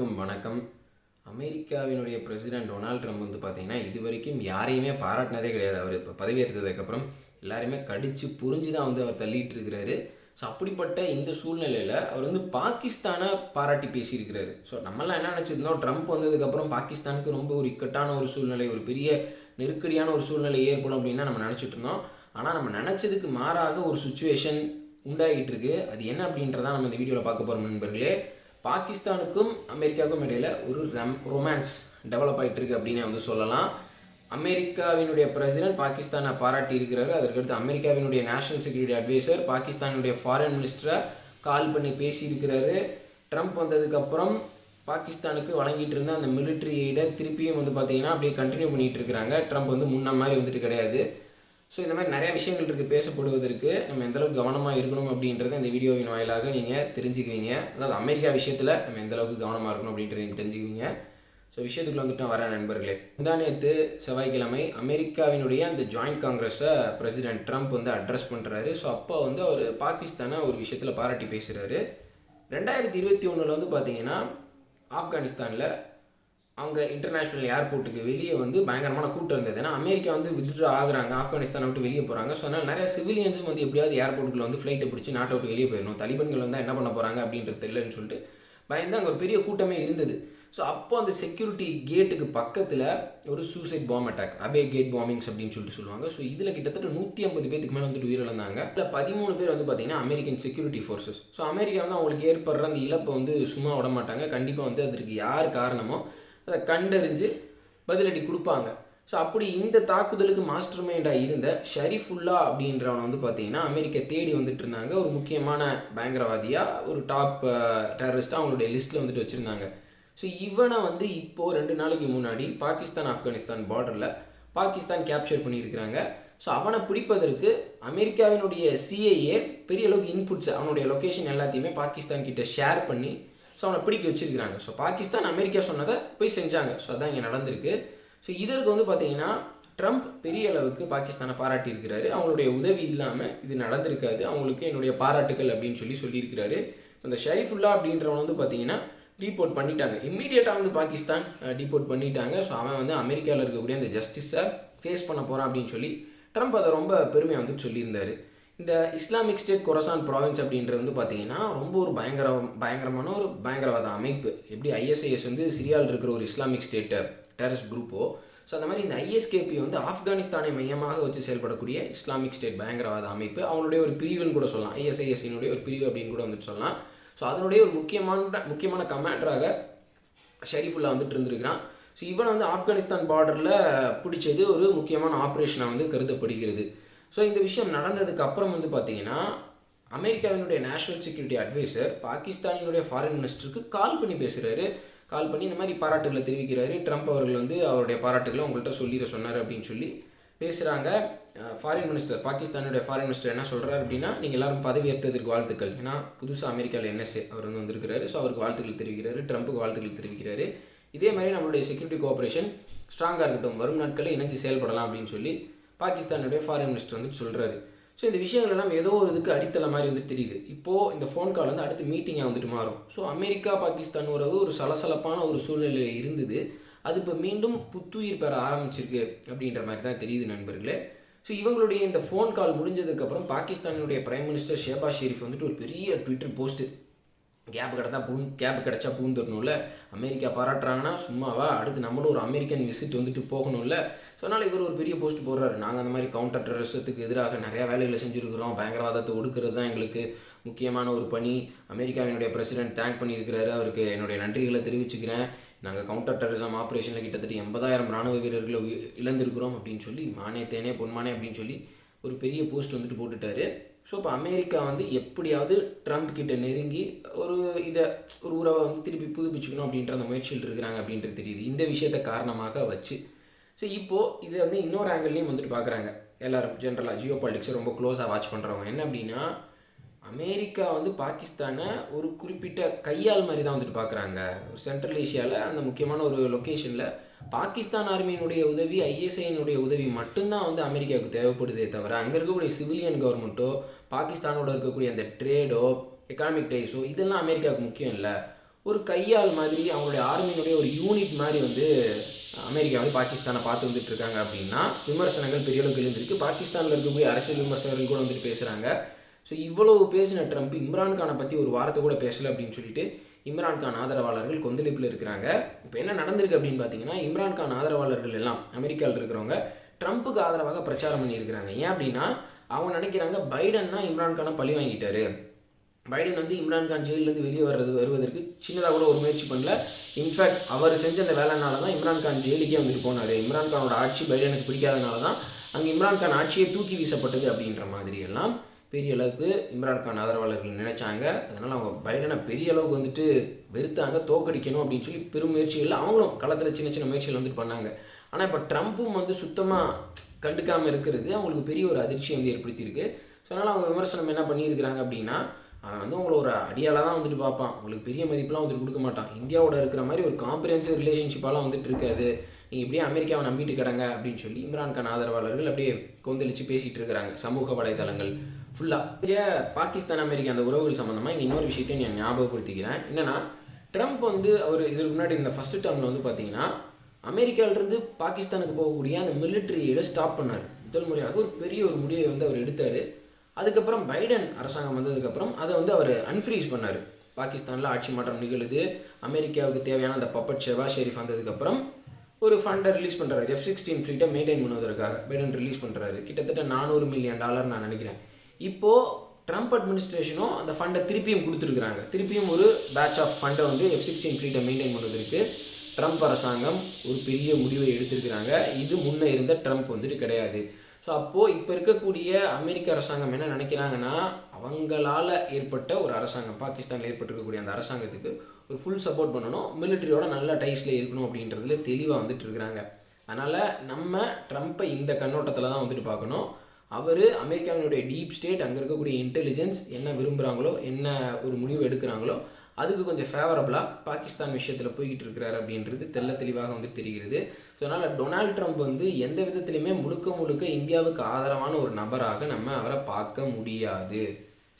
அனைவருக்கும் வணக்கம். அமெரிக்காவினுடைய பிரசிடென்ட் டொனால்ட் ட்ரம்ப் வந்து பார்த்தீங்கன்னா இது வரைக்கும் யாரையுமே பாராட்டினதே கிடையாது. அவர் இப்போ பதவியேற்றதுக்கப்புறம் எல்லாருமே கடித்து புரிஞ்சு தான் வந்து அவர் தள்ளிட்டு இருக்கிறாரு. ஸோ அப்படிப்பட்ட இந்த சூழ்நிலையில் அவர் வந்து பாகிஸ்தானை பாராட்டி பேசியிருக்கிறாரு. ஸோ நம்மலாம் என்ன நினச்சிருந்தோம்? ட்ரம்ப் வந்ததுக்கப்புறம் பாகிஸ்தானுக்கு ரொம்ப ஒரு இக்கட்டான ஒரு சூழ்நிலை ஒரு பெரிய நெருக்கடியான ஒரு சூழ்நிலை ஏற்படும் அப்படின்னு தான் நம்ம நினச்சிட்டு இருந்தோம். ஆனால் நம்ம நினச்சதுக்கு மாறாக ஒரு சுச்சுவேஷன் உண்டாகிட்டு இருக்கு. அது என்ன அப்படின்றத நம்ம இந்த வீடியோவில் பார்க்க போகிறோம் நண்பர்களே. பாகிஸ்தானுக்கும் அமெரிக்காவுக்கும் இடையில ஒரு ரம் ரொமான்ஸ் டெவலப் ஆகிட்டு இருக்கு அப்படின்னு வந்து சொல்லலாம். அமெரிக்காவினுடைய பிரசிடென்ட் பாகிஸ்தானை பாராட்டி இருக்கிறாரு. அதற்கடுத்து அமெரிக்காவினுடைய நேஷனல் செக்யூரிட்டி அட்வைசர் பாகிஸ்தானுடைய ஃபாரின் மினிஸ்டரை கால் பண்ணி பேசியிருக்கிறாரு. ட்ரம்ப் வந்ததுக்கப்புறம் பாகிஸ்தானுக்கு வழங்கிட்டு இருந்த அந்த மிலிட்ரி எய்டை திருப்பியும் வந்து பார்த்தீங்கன்னா அப்படியே கண்டினியூ பண்ணிகிட்டு இருக்கிறாங்க. ட்ரம்ப் வந்து முன்ன மாதிரி வந்துட்டு கிடையாது. ஸோ இந்த மாதிரி நிறைய விஷயங்கள் இருக்குது பேசப்படுவதற்கு நம்ம எந்தளவுக்கு கவனமாக இருக்கணும் அப்படின்றத இந்த வீடியோவின் வாயிலாக நீங்கள் தெரிஞ்சுக்குவீங்க. அதாவது அமெரிக்கா விஷயத்தில் நம்ம எந்தளவுக்கு கவனமாக இருக்கணும் அப்படின்றத நீங்கள் தெரிஞ்சுக்குவீங்க. ஸோ விஷயத்துக்குள்ள வந்துட்டு நான் வரேன் நண்பர்களே. முந்தானியத்து செவ்வாய்க்கிழமை அமெரிக்காவினுடைய அந்த ஜாயிண்ட் காங்கிரஸை பிரசிடென்ட் ட்ரம்ப் வந்து அட்ரஸ் பண்ணுறாரு ஸோ அப்போ வந்து அவர் பாகிஸ்தானை ஒரு விஷயத்தில் பாராட்டி பேசுகிறாரு ரெண்டாயிரத்தி இருபத்தி ஒன்றில் வந்து பார்த்தீங்கன்னா ஆப்கானிஸ்தானில் அவங்க இன்டர்நேஷ்னல் ஏர்போர்ட்டுக்கு வெளியே வந்து பயங்கரமான கூட்டம் இருந்தது. ஏன்னா அமெரிக்கா வந்து வித்ட்ரா ஆகுறாங்க. ஆப்கானிஸ்தான் விட்டு வெளியே போகிறாங்க ஸோ அதனால் நிறைய சிவிலியன்ஸும் வந்து எப்படியாவது ஏர்போர்ட்டுக்குள்ள வந்து ஃப்ளைட்டை பிடிச்சி நாட்டை விட்டு வெளியே போயிடணும். தலிபன்கள் வந்து என்ன பண்ண போகிறாங்க அப்படின்றது தெரியலன்னு சொல்லிட்டு பயந்து அங்கே ஒரு பெரிய கூட்டமே இருந்தது. ஸோ அப்போ அந்த செக்யூரிட்டி கேட்டுக்கு பக்கத்தில் ஒரு suicide bomb attack Abbey gate bombings அப்படின்னு சொல்லிட்டு சொல்லுவாங்க. ஸோ இதில் கிட்டத்தட்ட நூற்றி ஐம்பது பேத்துக்கு மேலே வந்துட்டு உயிரிழந்தாங்க. இல்லை பதிமூணு பேர் வந்து பார்த்தீங்கன்னா American security forces so America வந்து அவங்களுக்கு ஏற்படுற அந்த இழப்பை வந்து சும்மா விட மாட்டாங்க. கண்டிப்பாக வந்து அதற்கு யார் காரணமோ அதை கண்டறிஞ்சு பதிலடி கொடுப்பாங்க. ஸோ அப்படி இந்த தாக்குதலுக்கு மாஸ்டர் மைண்டாக இருந்த ஷரீஃபுல்லா அப்படின்றவனை வந்து பார்த்தீங்கன்னா அமெரிக்கா தேடி வந்துட்டு இருந்தாங்க. ஒரு முக்கியமான பயங்கரவாதியாக ஒரு டாப் டெரரிஸ்ட்டாக அவங்களுடைய லிஸ்ட்டில் வந்துட்டு வச்சுருந்தாங்க. ஸோ இவனை வந்து இப்போது ரெண்டு நாளைக்கு முன்னாடி பாகிஸ்தான் ஆப்கானிஸ்தான் பார்டரில் பாகிஸ்தான் கேப்சர் பண்ணியிருக்கிறாங்க. ஸோ அவனை பிடிப்பதற்கு அமெரிக்காவினுடைய சிஏஏ பெரிய அளவுக்கு இன்புட்ஸ் அவனுடைய லொக்கேஷன் எல்லாத்தையுமே பாகிஸ்தான் கிட்ட ஷேர் பண்ணி ஸோ அவனை பிடிக்க வச்சிருக்கிறாங்க. ஸோ பாகிஸ்தான் அமெரிக்கா சொன்னதை போய் செஞ்சாங்க. ஸோ அதான் இங்கே நடந்திருக்கு. ஸோ இதற்கு வந்து பார்த்தீங்கன்னா ட்ரம்ப் பெரிய அளவுக்கு பாகிஸ்தானை பாராட்டியிருக்கிறாரு. அவங்களுடைய உதவி இல்லாமல் இது நடந்திருக்காது. அவங்களுக்கு என்னுடைய பாராட்டுகள் அப்படின்னு சொல்லி சொல்லியிருக்கிறாரு. இந்த ஷரீஃபுல்லா அப்படின்றவன் வந்து பார்த்தீங்கன்னா டீபோர்ட் பண்ணிட்டாங்க. இம்மீடியட்டாக வந்து பாகிஸ்தான் டீபோர்ட் பண்ணிட்டாங்க. ஸோ அவன் வந்து அமெரிக்காவில் இருக்கக்கூடிய அந்த ஜஸ்டிஸை ஃபேஸ் பண்ண போகிறான் அப்படின்னு சொல்லி ட்ரம்ப் அதை ரொம்ப பெருமையாக வந்து சொல்லியிருந்தாரு. இந்த இஸ்லாமிக் ஸ்டேட் கொரசான் ப்ராவின்ஸ் அப்படின்றது வந்து பார்த்தீங்கன்னா ரொம்ப ஒரு பயங்கர பயங்கரமான ஒரு பயங்கரவாத அமைப்பு. எப்படி ஐஎஸ்ஐஎஸ் வந்து சிரியாவில் இருக்கிற ஒரு இஸ்லாமிக் ஸ்டேட்டை டெரரிஸ்ட் குரூப்போ ஸோ அந்த மாதிரி இந்த ஐஎஸ்கேபி வந்து ஆப்கானிஸ்தானை மையமாக வச்சு செயல்படக்கூடிய இஸ்லாமிக் ஸ்டேட் பயங்கரவாத அமைப்பு. அவங்களுடைய ஒரு பிரிவுன்னு கூட சொல்லலாம். ஐஎஸ்ஐஎஸ்னுடைய ஒரு பிரிவு அப்படின்னு கூட வந்துட்டு சொல்லலாம். ஸோ அதனுடைய ஒரு முக்கியமான முக்கியமான கமாண்டராக ஷெரீஃபுல்லா வந்துட்டு இருந்திருக்கிறான். ஸோ இவனை வந்து ஆப்கானிஸ்தான் பார்டரில் பிடிச்சது ஒரு முக்கியமான ஆப்ரேஷனாக வந்து கருதப்படுகிறது. ஸோ இந்த விஷயம் நடந்ததுக்கு அப்புறம் வந்து பார்த்தீங்கன்னா அமெரிக்காவினுடைய நேஷனல் செக்யூரிட்டி அட்வைசர் பாகிஸ்தானினுடைய ஃபாரின் மினிஸ்டருக்கு கால் பண்ணி பேசுகிறாரு கால் பண்ணி இந்த மாதிரி பாராட்டுகளை தெரிவிக்கிறாரு. ட்ரம்ப் அவர்கள் வந்து அவருடைய பாராட்டுகளை உங்கள்கிட்ட சொல்லிட சொன்னார் அப்படின்னு சொல்லி பேசுகிறாங்க ஃபாரின் மினிஸ்டர் பாகிஸ்தானுடைய ஃபாரின் மினிஸ்டர் என்ன சொல்கிறார் அப்படின்னா நீங்கள் எல்லாரும் பதவி வாழ்த்துக்கள். ஏன்னா புதுசாக அமெரிக்காவில் என்எஸ்ஏ அவர் வந்து வந்திருக்கிறாரு. ஸோ அவருக்கு வாழ்த்துக்கள் தெரிவிக்கிறாரு. ட்ரம்ப்புக்கு வாழ்த்துக்கள் தெரிவிக்கிறாரு. இதே மாதிரி நம்மளுடைய செக்யூரிட்டி கோஆப்ரேஷன் ஸ்ட்ராங்காக இருக்கட்டும். வரும் நாட்களில் இணைஞ்சு செயல்படலாம் அப்படின்னு சொல்லி பாகிஸ்தானுடைய ஃபாரின் மினிஸ்டர் வந்து சொல்கிறாரு ஸோ இந்த விஷயங்கள் எல்லாம் ஏதோ ஒரு இதுக்கு அடித்தள மாதிரி வந்து தெரியுது. இப்போது இந்த ஃபோன் கால் வந்து அடுத்து மீட்டிங்காக வந்துட்டு மாறும். ஸோ அமெரிக்கா பாகிஸ்தான் உறவு ஒரு சலசலப்பான ஒரு சூழ்நிலையில் இருந்தது. அது இப்போ மீண்டும் புத்துயிர் பெற ஆரம்பிச்சிருக்கு அப்படின்ற மாதிரி தான் தெரியுது நண்பர்களே. ஸோ இவங்களுடைய இந்த ஃபோன் கால் முடிஞ்சதுக்கப்புறம் பாகிஸ்தானுடைய பிரைம் மினிஸ்டர் ஷேபா ஷெரீஃப் வந்துட்டு ஒரு பெரிய ட்விட்டர் போஸ்ட்டு கேப் கிடத்தா பூ கேப் கிடச்சா பூந்துடணும்ல. அமெரிக்கா பாராட்டுறாங்கன்னா சும்மாவா? அடுத்து நம்மளும் ஒரு அமெரிக்கன் விசிட் வந்துட்டு போகணும்ல. ஸோ அதனால் இவர் ஒரு பெரிய போஸ்ட் போடுறாரு. நாங்கள் அந்த மாதிரி கவுண்டர் டெரரிசத்துக்கு எதிராக நிறையா வேலைகளை செஞ்சுருக்கிறோம். பயங்கரவாதத்தை ஒடுக்கிறது தான் எங்களுக்கு முக்கியமான ஒரு பணி. அமெரிக்காவினுடைய பிரசிடென்ட் தேங்க் பண்ணியிருக்கிறாரு. அவருக்கு என்னுடைய நன்றிகளை தெரிவிச்சுக்கிறேன். நாங்கள் கவுண்டர் டெரரிசம் ஆப்ரேஷனில் கிட்டத்தட்ட எண்பதாயிரம் ராணுவ வீரர்களை இழந்திருக்கிறோம் அப்படின்னு சொல்லி மானே தேனே பொன்மானே அப்படின்னு சொல்லி ஒரு பெரிய போஸ்ட் வந்துட்டு போட்டுட்டாரு. ஸோ இப்போ அமெரிக்கா வந்து எப்படியாவது ட்ரம்ப் கிட்ட நெருங்கி ஒரு இதை ஒரு உறவை வந்து திருப்பி புதுப்பிச்சுக்கணும் அப்படின்ற அந்த முயற்சியில் இருக்கிறாங்க அப்படின்றது தெரியுது. இந்த விஷயத்தை காரணமாக வச்சு ஸோ இப்போது இதை வந்து இன்னொரு ஆங்கிள்லையும் வந்துட்டு பார்க்குறாங்க. எல்லோரும் ஜென்ரலாக ஜியோ பாலிட்டிக்ஸை ரொம்ப க்ளோஸாக வாட்ச் பண்ணுறவங்க என்ன அப்படின்னா அமெரிக்கா வந்து பாகிஸ்தானை ஒரு குறிப்பிட்ட கையால் மாதிரி தான் வந்துட்டு பார்க்குறாங்க. சென்ட்ரல் ஏஷியாவில் அந்த முக்கியமான ஒரு லொக்கேஷனில் பாகிஸ்தான் ஆர்மியினுடைய உதவி ஐஎஸ்ஐனுடைய உதவி மட்டும்தான் வந்து அமெரிக்காவுக்கு தேவைப்படுதே தவிர அங்கே இருக்கக்கூடிய சிவிலியன் கவர்மெண்ட்டோ பாகிஸ்தானோட இருக்கக்கூடிய அந்த ட்ரேடோ எக்கனாமிக் டைஸோ இதெல்லாம் அமெரிக்காவுக்கு முக்கியம் இல்லை. ஒரு கையால் மாதிரி அவங்களுடைய ஆர்மியினுடைய ஒரு யூனிட் மாதிரி வந்து அமெரிக்கா வந்து பாகிஸ்தானை பார்த்து வந்துட்டு இருக்காங்க அப்படின்னா விமர்சனங்கள் பெரிய அளவுக்கு எழுந்திருக்கு பாகிஸ்தானில் இருக்கக்கூடிய அரசியல் விமர்சகர்கள் கூட வந்துட்டு பேசுகிறாங்க ஸோ இவ்வளவு பேசின ட்ரம்ப் இம்ரான்கானை பற்றி ஒரு வாரத்தை கூட பேசலை அப்படின்னு சொல்லிட்டு இம்ரான்கான் ஆதரவாளர்கள் கொந்தளிப்பில் இருக்கிறாங்க. இப்போ என்ன நடந்திருக்கு அப்படின்னு பார்த்தீங்கன்னா இம்ரான்கான் ஆதரவாளர்கள் எல்லாம் அமெரிக்காவில் இருக்கிறவங்க ட்ரம்ப்புக்கு ஆதரவாக பிரச்சாரம் பண்ணியிருக்கிறாங்க. ஏன் அப்படின்னா அவங்க நினைக்கிறாங்க பைடன் தான் இம்ரான்கானை பழி வாங்கிட்டாரு. பைடன் வந்து இம்ரான்கான் ஜெயிலேருந்து வெளியே வர்றது வருவதற்கு சின்னதாக கூட ஒரு முயற்சி பண்ணல. இன்ஃபேக்ட் அவர் செஞ்ச அந்த வேலைனால தான் இம்ரான்கான் ஜெயிலுக்கே வந்துட்டு போனார். இம்ரான்கானோட ஆட்சி பைடனுக்கு பிடிக்காதனால தான் அங்கே இம்ரான்கான் ஆட்சியை தூக்கி வீசப்பட்டது அப்படின்ற மாதிரி எல்லாம் பெரிய அளவுக்கு இம்ரான்கான் ஆதரவாளர்கள் நினைச்சாங்க. அதனால் அவங்க பைடனை பெரிய அளவுக்கு வந்துட்டு வெறுத்தாங்க தோக்கடிக்கணும் அப்படின்னு சொல்லி பெரும் முயற்சிகள் அவங்களும் களத்தில் சின்ன சின்ன முயற்சிகள் வந்துட்டு பண்ணாங்க. ஆனால் இப்போ ட்ரம்ப்பும் வந்து சுத்தமாக கண்டுக்காமல் இருக்கிறது அவங்களுக்கு பெரிய ஒரு அதிர்ச்சியை வந்து ஏற்படுத்தியிருக்கு. ஸோ அதனால் அவங்க விமர்சனம் என்ன பண்ணியிருக்கிறாங்க அப்படின்னா அவன் வந்து உங்களை ஒரு அடியாளாக தான் வந்துட்டு பார்ப்பான். உங்களுக்கு பெரிய மதிப்பெலாம் வந்துட்டு கொடுக்க மாட்டான். இந்தியாவோட இருக்கிற மாதிரி ஒரு காம்ப்ரிஹென்சிவ் ரிலேஷன்ஷிப்பாலாம் வந்துட்டு இருக்காது. நீங்கள் இப்படியே அமெரிக்காவை நம்பிட்டு கிடங்க அப்படின்னு சொல்லி இம்ரான் கான் ஆதரவாளர்கள் அப்படியே கொந்தளிச்சு பேசிகிட்டு இருக்கிறாங்க. சமூக வலைதளங்கள் ஃபுல்லாக இங்கே பாகிஸ்தான் அமெரிக்கா அந்த உறவுகள் சம்மந்தமாக இங்கே இன்னொரு விஷயத்தையும் நான் ஞாபகப்படுத்திக்கிறேன். என்னென்னா ட்ரம்ப் வந்து அவர் இதுக்கு முன்னாடி இந்த ஃபஸ்ட்டு டேர்மில் வந்து பார்த்தீங்கன்னா அமெரிக்காவிலிருந்து பாகிஸ்தானுக்கு போகக்கூடிய அந்த மிலிட்ரியை ஸ்டாப் பண்ணார். முதல் முறையாக ஒரு பெரிய ஒரு முடிவை வந்து அவர் எடுத்தார். அதுக்கப்புறம் பைடன் அரசாங்கம் வந்ததுக்கப்புறம் அதை வந்து அவர் அன்ஃப்ரீஸ் பண்ணார். பாகிஸ்தானில் ஆட்சி மாற்றம் நிகழுது. அமெரிக்காவுக்கு தேவையான அந்த பப்பட் ஷெவா ஷெரீஃப் வந்ததுக்கப்புறம் ஒரு ஃபண்டை ரிலீஸ் பண்ணுறாரு எஃப் சிக்ஸ்டீன் ஃப்ளீட்டை மெயின்டைன் பண்ணுவதற்காக பைடன் ரிலீஸ் பண்ணுறாரு கிட்டத்தட்ட நானூறு மில்லியன் டாலர் நான் நினைக்கிறேன். இப்போது ட்ரம்ப் அட்மினிஸ்ட்ரேஷனும் அந்த ஃபண்டை திருப்பியும் கொடுத்துருக்குறாங்க. திருப்பியும் ஒரு பேட்ச் ஆஃப் ஃபண்டை வந்து எஃப் சிக்ஸ்டீன் ஃப்ளீட்டை மெயின்டைன் பண்ணுவதற்கு ட்ரம்ப் அரசாங்கம் ஒரு பெரிய முடிவை எடுத்திருக்கிறாங்க. இது முன்னே இருந்த ட்ரம்ப் வந்துட்டு கிடையாது. ஸோ அப்போது இப்போ இருக்கக்கூடிய அமெரிக்க அரசாங்கம் என்ன நினைக்கிறாங்கன்னா அவங்களால ஏற்பட்ட ஒரு அரசாங்கம் பாகிஸ்தானில் ஏற்பட்டிருக்கக்கூடிய அந்த அரசாங்கத்துக்கு ஒரு ஃபுல் சப்போர்ட் பண்ணணும். மிலிட்ரியோட நல்ல டைஸில் இருக்கணும் அப்படின்றதுல தெளிவாக வந்துட்டு இருக்கிறாங்க. அதனால் நம்ம ட்ரம்ப்பை இந்த கண்ணோட்டத்தில் தான் வந்துட்டு பார்க்கணும். அவர் அமெரிக்காவினுடைய டீப் ஸ்டேட் அங்கே இருக்கக்கூடிய இன்டெலிஜென்ஸ் என்ன விரும்புகிறாங்களோ என்ன ஒரு முடிவு எடுக்கிறாங்களோ அதுக்கு கொஞ்சம் ஃபேவரபுளாக பாகிஸ்தான் விஷயத்தில் போய்கிட்டு இருக்கிறாரு அப்படின்றது தெள்ள தெளிவாக வந்து தெரிகிறது. ஸோ அதனால் டொனால்ட் ட்ரம்ப் வந்து எந்த விதத்துலையுமே முழுக்க முழுக்க இந்தியாவுக்கு ஆதரவான ஒரு நபராக நம்ம அவரை பார்க்க முடியாது.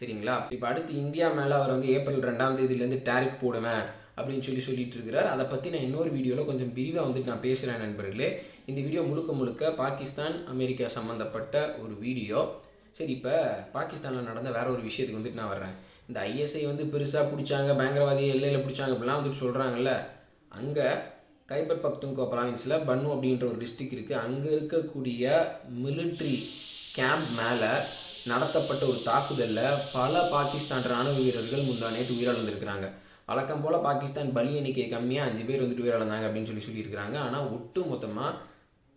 சரிங்களா? இப்போ அடுத்து இந்தியா மேலே அவர் வந்து ஏப்ரல் ரெண்டாம் தேதியிலேருந்து டேரிஃப் போடுவேன் அப்படின்னு சொல்லி சொல்லிட்டு இருக்கிறார். அதை பற்றி நான் இன்னொரு வீடியோவில் கொஞ்சம் விரிவாக வந்துட்டு நான் பேசுகிறேன் நண்பர்களே. இந்த வீடியோ முழுக்க முழுக்க பாகிஸ்தான் அமெரிக்கா சம்மந்தப்பட்ட ஒரு வீடியோ. சரி இப்போ பாகிஸ்தானில் நடந்த வேற ஒரு விஷயத்துக்கு வந்துட்டு நான் வர்றேன். இந்த ஐஎஸ்ஐ வந்து பெருசாக பிடிச்சாங்க பயங்கரவாதியை எல்லையில் பிடிச்சாங்க அப்படிலாம் வந்துட்டு சொல்கிறாங்கல்ல அங்கே கைபர் பக்துங்கோ ப்ராவின்ஸில் பன்னு அப்படின்ற ஒரு டிஸ்ட்ரிக் இருக்குது அங்கே இருக்கக்கூடிய மிலிட்ரி கேம்ப் மேலே நடத்தப்பட்ட ஒரு தாக்குதலில் பல பாகிஸ்தான் ராணுவ வீரர்கள் முந்தா நேற்று உயிரிழந்திருக்கிறாங்க. வழக்கம் போல் பாகிஸ்தான் பலி எண்ணிக்கை கம்மியாக அஞ்சு பேர் வந்துட்டு உயிரிழந்தாங்க அப்படின்னு சொல்லி சொல்லியிருக்கிறாங்க. ஆனால் ஒட்டு மொத்தமாக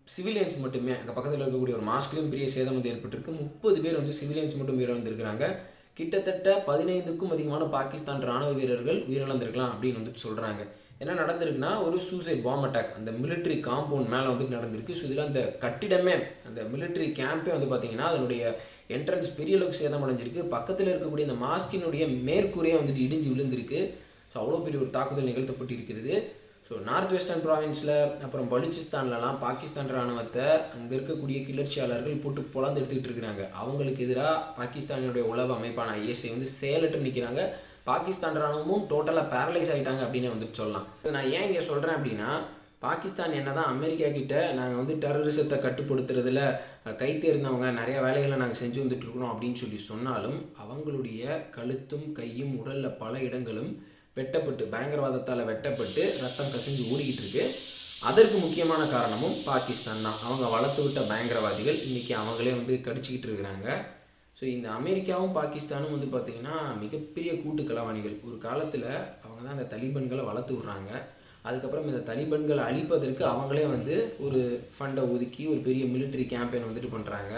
சிவிலியன்ஸ் மட்டுமே அங்கே பக்கத்தில் இருக்கக்கூடிய ஒரு மாஸ்க்லேயும் பெரிய சேதம் வந்து ஏற்பட்டிருக்கு. முப்பது பேர் வந்து சிவிலியன்ஸ் மட்டும் உயிரிழந்திருக்கிறாங்க. கிட்டத்தட்ட பதினைந்துக்கும் அதிகமான பாகிஸ்தான் ராணுவ வீரர்கள் உயிரிழந்திருக்கலாம் அப்படின்னு வந்துட்டு சொல்கிறாங்க என்ன நடந்திருக்குன்னா ஒரு சூசைட் பாம் அட்டாக் அந்த மிலிட்ரி காம்பவுண்ட் மேலே வந்துட்டு நடந்திருக்கு. ஸோ இதில் அந்த கட்டிடமே அந்த மிலிட்ரி கேம்பே வந்து பார்த்தீங்கன்னா அதனுடைய என்ட்ரன்ஸ் பெரிய அளவுக்கு சேதம் அடைஞ்சிருக்கு பக்கத்தில் இருக்கக்கூடிய அந்த மாஸ்கினுடைய மேற்கூரையே வந்துட்டு இடிஞ்சு விழுந்திருக்கு. ஸோ அவ்வளோ பெரிய ஒரு தாக்குதல் நிகழ்த்தப்பட்டு இருக்கிறது ஸோ நார்த் வெஸ்டர்ன் ப்ராவின்ஸில் அப்புறம் பலூச்சிஸ்தான்லலாம் பாகிஸ்தான் ராணுவத்தை அங்கே இருக்கக்கூடிய கிளர்ச்சியாளர்கள் போட்டு பொழந்து எடுத்துக்கிட்டு இருக்கிறாங்க. அவங்களுக்கு எதிராக பாகிஸ்தானுடைய உளவு அமைப்பான ஐஎஸ்ஐ வந்து செயலற்று நிற்கிறாங்க பாகிஸ்தான் ராணுவமும் டோட்டலாக பேரலைஸ் ஆகிட்டாங்க அப்படின்னு வந்து சொல்லலாம். இது நான் ஏன் இங்கே சொல்கிறேன் அப்படின்னா பாகிஸ்தான் என்ன தான் அமெரிக்கா கிட்ட நாங்கள் வந்து டெரரிசத்தை கட்டுப்படுத்துறதுல கைத்தேர்ந்தவங்க நிறைய வேலைகளை நாங்கள் செஞ்சு வந்துட்டு இருக்கிறோம் அப்படின்னு சொல்லி சொன்னாலும் அவங்களுடைய கழுத்தும் கையும் உடலில் பல இடங்களும் வெட்டப்பட்டு பயங்கரவாதத்தால் வெட்டப்பட்டு ரத்தம் கசிஞ்சு ஊறிக்கிட்டு இருக்கு. அதற்கு முக்கியமான காரணமும் பாகிஸ்தான் தான். அவங்க வளர்த்து விட்ட பயங்கரவாதிகள் இன்றைக்கி அவங்களே வந்து கடிச்சிக்கிட்டு இருக்கிறாங்க. ஸோ இந்த அமெரிக்காவும் பாகிஸ்தானும் வந்து பார்த்திங்கன்னா மிகப்பெரிய கூட்டு கலவாணிகள் ஒரு காலத்தில் அவங்க தான் அந்த தலிபன்களை வளர்த்து விட்றாங்க. அதுக்கப்புறம் இந்த தலிபன்களை அழிப்பதற்கு அவங்களே வந்து ஒரு ஃபண்டை ஒதுக்கி ஒரு பெரிய மிலிட்ரி கேம்பெயின் வந்துட்டு பண்ணுறாங்க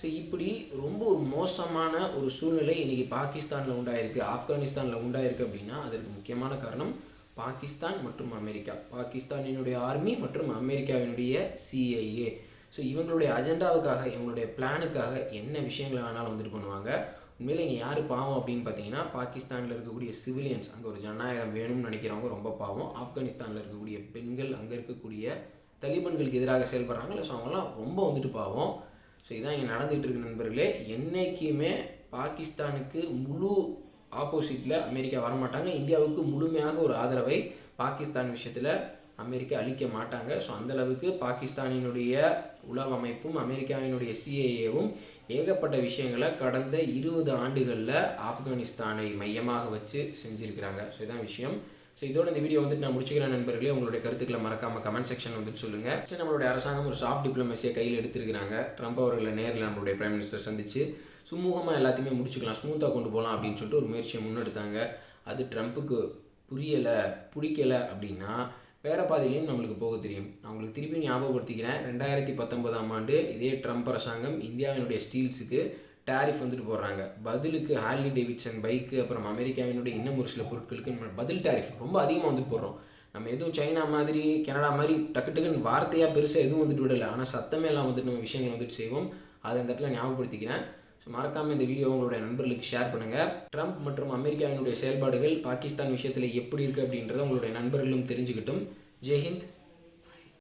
ஸோ இப்படி ரொம்ப ஒரு மோசமான ஒரு சூழ்நிலை இன்றைக்கி பாகிஸ்தானில் உண்டாயிருக்கு. ஆப்கானிஸ்தானில் உண்டாயிருக்கு அப்படின்னா அதற்கு முக்கியமான காரணம் பாகிஸ்தான் மற்றும் அமெரிக்கா. பாகிஸ்தானினுடைய ஆர்மி மற்றும் அமெரிக்காவினுடைய சிஐஏ ஸோ இவங்களுடைய அஜெண்டாவுக்காக இவங்களுடைய பிளானுக்காக என்ன விஷயங்களை வேணாலும் வந்துட்டு பண்ணுவாங்க? உண்மையில் இங்கே யார் பாவம் அப்படின்னு பார்த்தீங்கன்னா பாகிஸ்தானில் இருக்கக்கூடிய சிவிலியன்ஸ் அங்கே ஒரு ஜனநாயகம் வேணும்னு நினைக்கிறவங்க ரொம்ப பாவம். ஆப்கானிஸ்தானில் இருக்கக்கூடிய பெண்கள் அங்கே இருக்கக்கூடிய தலிபன்களுக்கு எதிராக செயல்படுறாங்கல்ல ஸோ அவங்களாம் ரொம்ப வந்துட்டு பாவம். ஸோ இதான் இங்கே நடந்துகிட்டு இருக்கு நண்பர்களே. என்றைக்குமே பாகிஸ்தானுக்கு முழு ஆப்போசிட்டில் அமெரிக்கா வரமாட்டாங்க. இந்தியாவுக்கு முழுமையாக ஒரு ஆதரவை பாகிஸ்தான் விஷயத்தில் அமெரிக்கா அளிக்க மாட்டாங்க. ஸோ அந்தளவுக்கு பாகிஸ்தானினுடைய உளவு அமைப்பும் அமெரிக்காவினுடைய சிஏஏவும் ஏகப்பட்ட விஷயங்களை கடந்த இருபது ஆண்டுகளில் ஆப்கானிஸ்தானை மையமாக வச்சு செஞ்சுருக்கிறாங்க. ஸோ இதான் விஷயம். ஸோ இதோட இந்த வீடியோ வந்துட்டு நான் முடிச்சுக்கிறேன் நண்பர்களே. உங்களுடைய கருத்துக்களை மறக்காம கமெண்ட் செக்ஷன் வந்துட்டு சொல்லுங்க. Next நம்மளுடைய அரசாங்கம் ஒரு சாஃப்ட் டிப்ளமசியை கையில் எடுத்திருக்கிறாங்க. ட்ரம்ப் அவர்களை நேரில் நம்மளுடைய பிரைம் மினிஸ்டர் சந்திச்சு சுமூகமாக எல்லாத்தையுமே முடிச்சுக்கலாம் ஸ்மூத்தாக கொண்டு போகலாம் அப்படின்னு சொல்லிட்டு ஒரு முயற்சியை முன்னெடுத்தாங்க. அது ட்ரம்ப்புக்கு புரியலை பிடிக்கலை அப்படின்னா வேற பாதையிலையும் நம்மளுக்கு போக தெரியும். நான் உங்களுக்கு திருப்பி ஞாபகப்படுத்திக்கிறேன். ரெண்டாயிரத்தி பத்தொன்பதாம் ஆண்டு இதே ட்ரம்ப் அரசாங்கம் இந்தியாவினுடைய ஸ்டீல்ஸுக்கு டேரிஃப் வந்துட்டு போடுறாங்க. பதிலுக்கு ஹார்லி டேவிட்சன் பைக்கு அப்புறம் அமெரிக்காவினுடைய இன்னும் ஒரு சில பொருட்களுக்கு நம்ம பதில் டேரிஃப் ரொம்ப அதிகமாக வந்துட்டு போடுறோம். நம்ம எதுவும் சைனா மாதிரி கனடா மாதிரி டக்கு டக்குன்னு வார்த்தையாக பெருசாக எதுவும் வந்துட்டு விடலை. ஆனால் சத்தமே எல்லாம் வந்துட்டு நம்ம விஷயங்கள் வந்துட்டு செய்வோம். அதை இந்த இடத்துல ஞாபகப்படுத்திக்கிறேன். ஸோ மறக்காமல் இந்த வீடியோ உங்களுடைய நண்பர்களுக்கு ஷேர் பண்ணுங்கள் ட்ரம்ப் மற்றும் அமெரிக்காவினுடைய செயல்பாடுகள் பாகிஸ்தான் விஷயத்தில் எப்படி இருக்குது அப்படின்றத உங்களுடைய நண்பர்களும் தெரிஞ்சுக்கிட்டும். ஜெய்ஹிந்த்